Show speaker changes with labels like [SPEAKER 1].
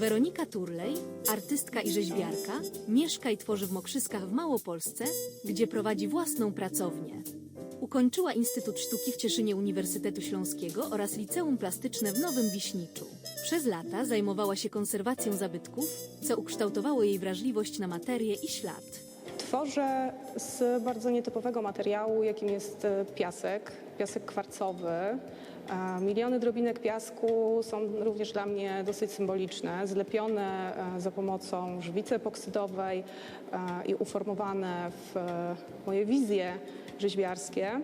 [SPEAKER 1] Weronika Turlej, artystka i rzeźbiarka, mieszka i tworzy w Mokrzyskach w Małopolsce, gdzie prowadzi własną pracownię. Ukończyła Instytut Sztuki w Cieszynie Uniwersytetu Śląskiego oraz Liceum Plastyczne w Nowym Wiśniczu. Przez lata zajmowała się konserwacją zabytków, co ukształtowało jej wrażliwość na materię i ślad.
[SPEAKER 2] Tworzę z bardzo nietypowego materiału, jakim jest e, piasek, piasek kwarcowy. E, Miliony drobinek piasku są również dla mnie dosyć symboliczne, zlepione e, za pomocą żwicy epoksydowej i uformowane w moje wizje rzeźbiarskie.